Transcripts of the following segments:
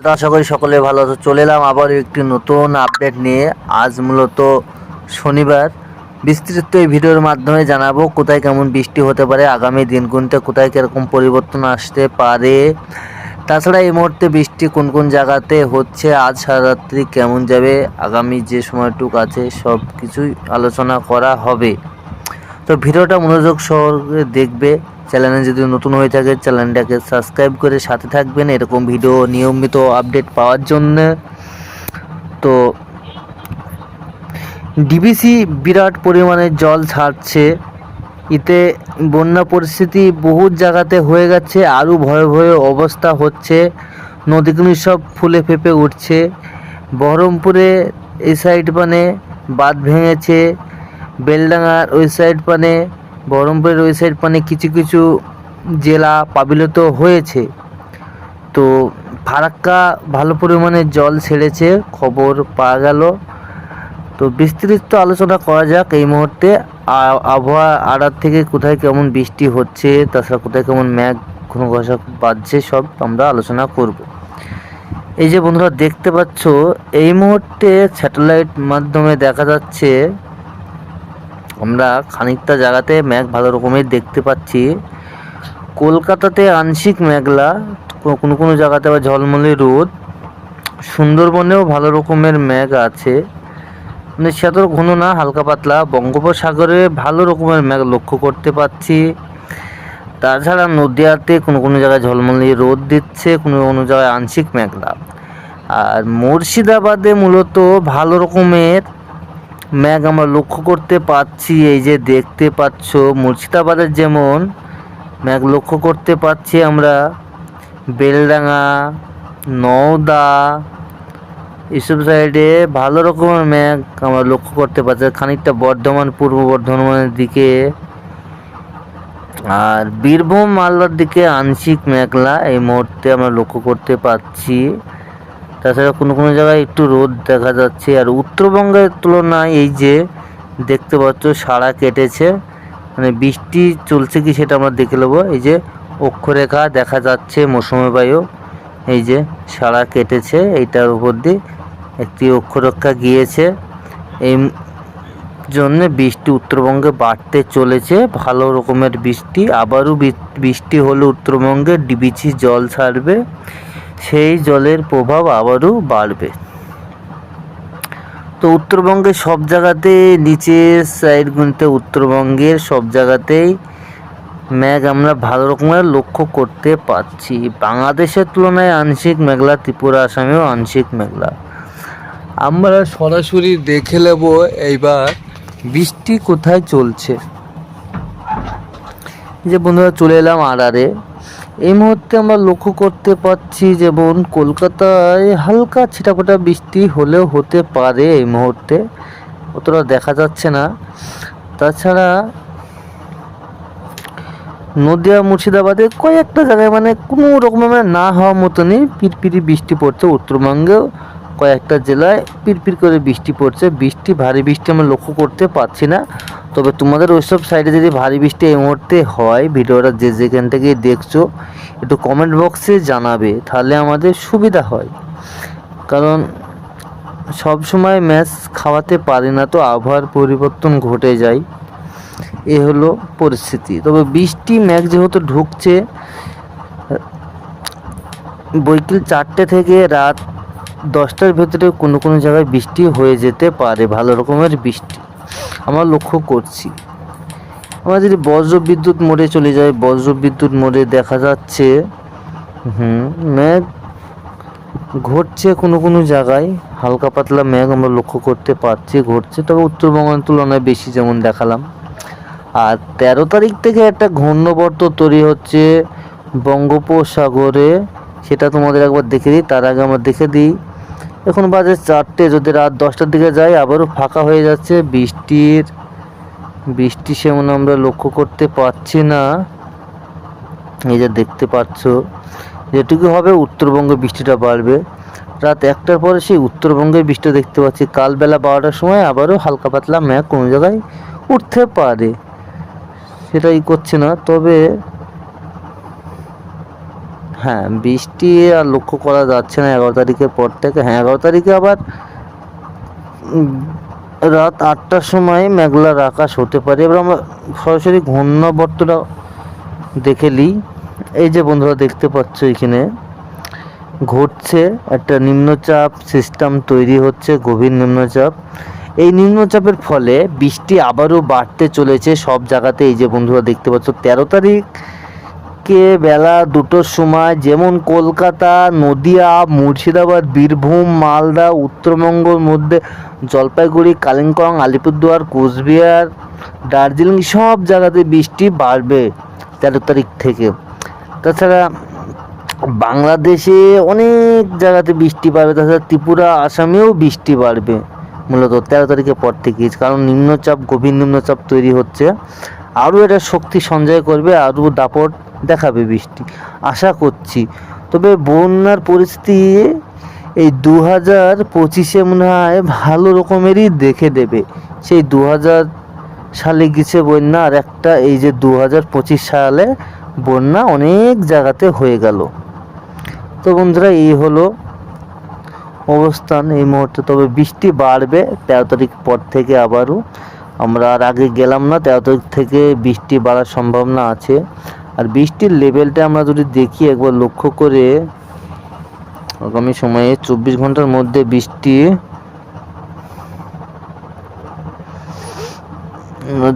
আশা করি সকলে ভালো আছো। চলে এলাম আবার একটি নতুন আপডেট নিয়ে। আজ মূলত শনিবার। বিস্তৃত এই ভিডিওর মাধ্যমে জানাব কোথায় কেমন বৃষ্টি হতে পারে, আগামী দিনগুলিতে কোথায় কীরকম পরিবর্তন আসতে পারে। তাছাড়া এই মুহূর্তে বৃষ্টি কোন কোন জায়গাতে হচ্ছে, আজ সারারাত্রি কেমন যাবে, আগামী যে সময়টুক আছে সব কিছুই আলোচনা করা হবে। তো ভিডিওটা মনোযোগ সহকারে দেখবে। চ্যানেলে যদি নতুন হয়ে থাকে, চ্যানেলটাকে সাবস্ক্রাইব করে সাথে থাকবেন এরকম ভিডিও নিয়মিত আপডেট পাওয়ার জন্য। তো ডিবিসি বিরাট পরিমাণে জল ছাড়ছে। এতে বন্যা পরিস্থিতি বহু জায়গাতে হয়ে গেছে, আরও ভয়ে ভয়ে অবস্থা হচ্ছে। নদীগুলি সব ফুলে ফেপে উঠছে। বহরমপুরে এই সাইড মানে বাঁধ ভেঙেছে। বেলডাঙার ওই সাইড পানে, বহরমপুরের ওই সাইড পানে কিছু কিছু জেলা প্লাবিত হয়েছে। তো ফারাক্কা ভালো পরিমাণে জল ছেড়েছে, খবর পাওয়া গেল। তো বিস্তৃত আলোচনা করা যাক এই মুহূর্তে। আবহাওয়া আড়ার থেকে কোথায় কেমন বৃষ্টি হচ্ছে, তাছাড়া কোথায় কেমন ম্যাঘ ঘন ঘষা বাজছে সব আমরা আলোচনা করব। এই যে বন্ধুরা দেখতে পাচ্ছ, এই মুহূর্তে স্যাটেলাইট মাধ্যমে দেখা যাচ্ছে আমরা খানিকটা জায়গাতে ম্যাঘ ভালো রকমের দেখতে পাচ্ছি। কলকাতাতে আংশিক মেঘলা কোনো কোনো জায়গাতে আবার ঝলমলে রোদ। সুন্দরবনেও ভালো রকমের মেঘ আছে। মানে সেত ঘন না, হালকা পাতলা। বঙ্গোপসাগরে ভালো রকমের মেঘ লক্ষ্য করতে পাচ্ছি। তাছাড়া নদিয়াতে কোনো কোনো জায়গায় ঝলমলে রোদ দিচ্ছে, কোনো কোনো জায়গায় আংশিক মেঘলা। আর মুর্শিদাবাদে মূলত ভালো রকমের ম্যাগ আমরা লক্ষ্য করতে পাচ্ছি, এই যে দেখতে পাচ্ছ, মুর্শিদাবাদের যেমন ম্যাগ লক্ষ্য করতে পাচ্ছি আমরা। বেলডাঙা নওদা, এসব সাইডে ভালো রকমের ম্যাগ আমরা লক্ষ্য করতে পারছি খানিকটা বর্ধমান, পূর্ব বর্ধমানের দিকে। আর বীরভূম মালদার দিকে আংশিক মেঘলা এই মুহূর্তে আমরা লক্ষ্য করতে পাচ্ছি। তাছাড়া কোনো কোনো জায়গায় একটু রোদ দেখা যাচ্ছে। আর উত্তরবঙ্গের তুলনায় এই যে দেখতে পাচ্ছ, সাড়া কেটেছে। মানে বৃষ্টি চলছে কি সেটা আমরা দেখে নেব। এই যে অক্ষরেখা দেখা যাচ্ছে, মৌসুমী বায়ু। এই যে সাড়া কেটেছে, এইটার উপর দিয়ে একটি অক্ষরেখা গিয়েছে। এই জন্য বৃষ্টি উত্তরবঙ্গে বাড়তে চলেছে। ভালো রকমের বৃষ্টি। আবারও বৃষ্টি হলে উত্তরবঙ্গে ডিবিচি জল ছাড়বে। সেই জলের প্রভাব আবারও বাড়বে। তো উত্তরবঙ্গের সব জায়গাতে নিচের সাইডগুলিতে উত্তরবঙ্গের সব জায়গাতেই ম্যাঘ আমরা ভালো রকমের লক্ষ্য করতে পারছি। বাংলাদেশের তুলনায় আংশিক মেঘলা, ত্রিপুরা, আসামেও আংশিক মেঘলা। আমরা সরাসরি দেখে নেব এইবার বৃষ্টি কোথায় চলছে। যে বন্ধুরা চলে এলাম আড়ারে এই মুহূর্তে আমরা লক্ষ্য করতে পাচ্ছি যেমন কলকাতায় হালকা ছিটাফোটা বৃষ্টি হলেও হতে পারে এই মুহূর্তে। অতটা দেখা যাচ্ছে না। তাছাড়া নদিয়া, মুর্শিদাবাদে কয়েকটা জায়গায় মানে কোনো রকম না হওয়ার মতনই পিরপিরি বৃষ্টি পড়ছে উত্তরবঙ্গেও। কয়েকটা জেলায় পিরপির করে বৃষ্টি পড়ছে। বৃষ্টি, ভারী বৃষ্টি আমরা লক্ষ্য করতে পারছি না। তবে তোমাদের ওইসব সাইডে যদি ভারী বৃষ্টি এই মুহূর্তে হয়, ভিডিওটা যে যেখান থেকে দেখছ, একটু কমেন্ট বক্সে জানাবে, তাহলে আমাদের সুবিধা হয়। কারণ সব সময় ম্যাচ খাওয়াতে পারি না তো আবহাওয়ার পরিবর্তন ঘটে যায়। এ হলো পরিস্থিতি। তবে বৃষ্টি ম্যাঘ যেহেতু ঢুকছে, বৈকাল চারটে থেকে রাত দশটার ভেতরে কোনো কোনো জায়গায় বৃষ্টি হয়ে যেতে পারে, ভালো রকমের বৃষ্টি। আমরা লক্ষ্য করছি। আমরা যদি বজ্র বিদ্যুৎ মোড়ে চলে যাই বজ্র বিদ্যুৎ মোড়ে দেখা যাচ্ছে, হুম ম্যাঘ ঘটছে কোনো কোনো জায়গায়। হালকা পাতলা মেঘ আমরা লক্ষ্য করতে পারছি ঘটছে, তবে উত্তরবঙ্গের তুলনায় বেশি যেমন দেখালাম। আর তেরো তারিখ থেকে একটা ঘূর্ণবর্ত তৈরি হচ্ছে বঙ্গোপসাগরে। সেটা তোমাদের একবার দেখে দিই, তার আগে আমরা দেখে দিই এখন বাজে চারটে, যদি রাত দশটার দিকে যাই, আবারও ফাঁকা হয়ে যাচ্ছে। বৃষ্টির, বৃষ্টি সেমন আমরা লক্ষ্য করতে পারছি না। এই যে দেখতে পাচ্ছ, যেটুকু হবে উত্তরবঙ্গে বৃষ্টিটা বাড়বে। রাত একটার পরে সেই উত্তরবঙ্গে বৃষ্টি দেখতে পাচ্ছি। কাল বেলা বারোটার সময় আবারও হালকা পাতলা মেঘ কোনো জায়গায় উঠতে পারে। সেটাই করছে না। তবে হ্যাঁ বৃষ্টি আর লক্ষ্য করা যাচ্ছে না এগারো তারিখের পর থেকে। হ্যাঁ এগারো তারিখে আবার রাত আটটার সময় মেঘলার আকাশ হতে পারে। এবার আমরা সরাসরি ঘূর্ণাবর্তটা দেখে নিই। এই যে বন্ধুরা দেখতে পাচ্ছ এখানে, ঘটছে একটা নিম্নচাপ সিস্টেম তৈরি হচ্ছে, গভীর নিম্নচাপ। এই নিম্নচাপের ফলে বৃষ্টি আবারও বাড়তে চলেছে সব জায়গাতে। এই যে বন্ধুরা দেখতে পাচ্ছ, তেরো তারিখ কে বেলা দুটোর সময় যেমন কলকাতা, নদিয়া, মুর্শিদাবাদ, বীরভূম, মালদা, উত্তরবঙ্গের মধ্যে জলপাইগুড়ি, কালিম্পং, আলিপুরদুয়ার, কোচবিহার, দার্জিলিং সব জায়গাতে বৃষ্টি বাড়বে তেরো তারিখ থেকে। তাছাড়া বাংলাদেশে অনেক জায়গাতে বৃষ্টি বাড়বে, তাছাড়া ত্রিপুরা, আসামেও বৃষ্টি বাড়বে মূলত তেরো তারিখের পর থেকে কারণ নিম্নচাপ, গভীর নিম্নচাপ তৈরি হচ্ছে। আরও এটা শক্তি সঞ্চয় করবে, আরও দাপট দেখাবে বৃষ্টি। আশা করছি। তবে বন্যার পরিস্থিতি এই দু হাজার পঁচিশে মনে হয় ভালো রকমেরই দেখে দেবে। সেই দু হাজার সালে গেছে বন্যা, আর একটা এই যে দু হাজার পঁচিশ সালে বন্যা অনেক জায়গাতে হয়ে গেল। তো বন্ধুরা, এই হলো অবস্থান এই মুহূর্তে। তবে বৃষ্টি বাড়বে তেরো তারিখ পর থেকে আবারও। আমরা আর আগে গেলাম না, তেরো তারিখ থেকে বৃষ্টি বাড়ার সম্ভাবনা আছে। আর বৃষ্টির লেভেলটা আমরা যদি দেখি একবার লক্ষ্য করে, আগামী সময়ে চব্বিশ ঘণ্টার মধ্যে বৃষ্টি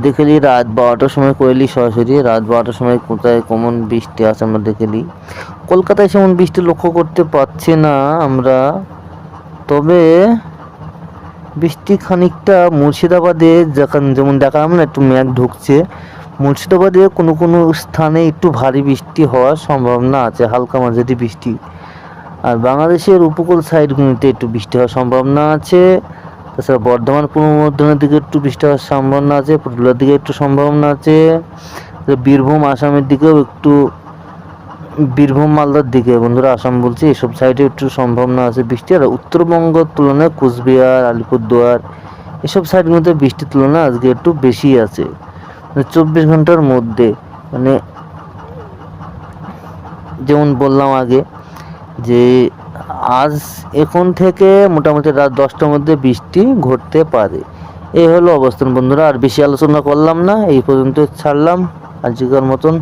দেখে নিই রাত বারোটার সময় করে নিই সরাসরি, রাত বারোটার সময় কোথায় কেমন বৃষ্টি আছে আমরা দেখে নিই। কলকাতায় সেমন বৃষ্টি লক্ষ্য করতে পারছি না আমরা, তবে বৃষ্টি খানিকটা মুর্শিদাবাদে যেমন দেখালাম না একটু মেঘ ঢুকছে মুর্শিদাবাদে কোনো কোনো স্থানে একটু ভারী বৃষ্টি হওয়ার সম্ভাবনা আছে, হালকা মাঝারি বৃষ্টি। আর বাংলাদেশের উপকূল সাইডগুলিতে একটু বৃষ্টি হওয়ার সম্ভাবনা আছে। তাছাড়া বর্ধমান, পূর্ব বর্ধমানের দিকে একটু বৃষ্টি হওয়ার সম্ভাবনা আছে, পুরুলিয়ার দিকে একটু সম্ভাবনা আছে। বীরভূম, আসামের দিকেও একটু, বীরভূম, মালদার দিকে। বন্ধুরা, আসাম বলছি এসব সাইডে একটু সম্ভাবনা আছে বৃষ্টি। আর উত্তরবঙ্গের তুলনায় কুচবিহার, আলিপুরদুয়ার, এসব সাইডগুলোতে বৃষ্টির তুলনায় আজকে একটু বেশি আছে। চব্বিশ ঘণ্টার মধ্যে মানে যেমন বললাম আগে, যে আজ এখন থেকে মোটামুটি রাত দশটার মধ্যে বৃষ্টি ঘটতে পারে। এই হলো অবস্থান বন্ধুরা, আর বেশি আলোচনা করলাম না, এই পর্যন্ত ছাড়লাম, আজকের মতন।